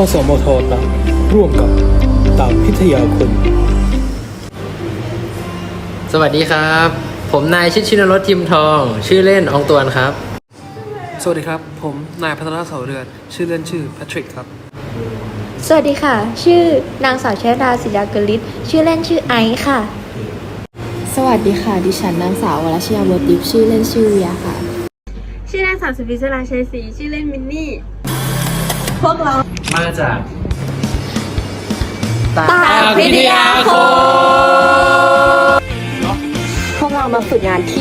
อสมทตากร่วมกับตากพิทยาคม สวัสดีครับ ผมนายชิดชินรสทิมทอง ชื่อเล่นอองตวนครับ สวัสดีครับ ผมนายพัฒนาเสาเรือน ชื่อเล่นชื่อแพทริกครับ สวัสดีค่ะ ชื่อนางสาวชยดาศิลากลิศชื่อเล่นชื่อไอซ์ค่ะ สวัสดีค่ะ ดิฉันนางสาววรชยาบัวติปชื่อเล่นชื่อเวียค่ะ ชื่อนางสาวสุพิศราชัยศรีชื่อเล่นมินนี่ มาจากตาพิทยาคมพวกเรามาฝึกงานที่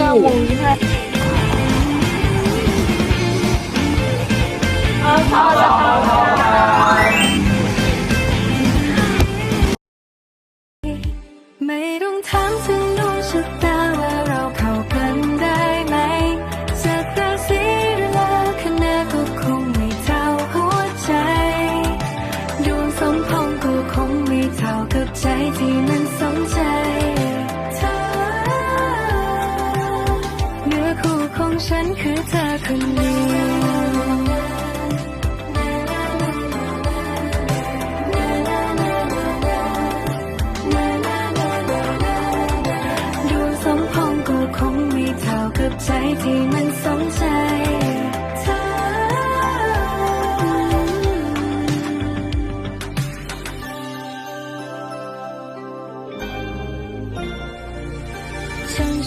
ไม่ต้องถามถึงดวงชะตาว่าเรา มพงษ์ก็คงไม่เท่ากับใจที่มันสนใจเธอเนื้อคู่ของฉันคือเธอคนเดียวดวงสมพงษ์ก็คงไม่เท่ากับใจที่ 相守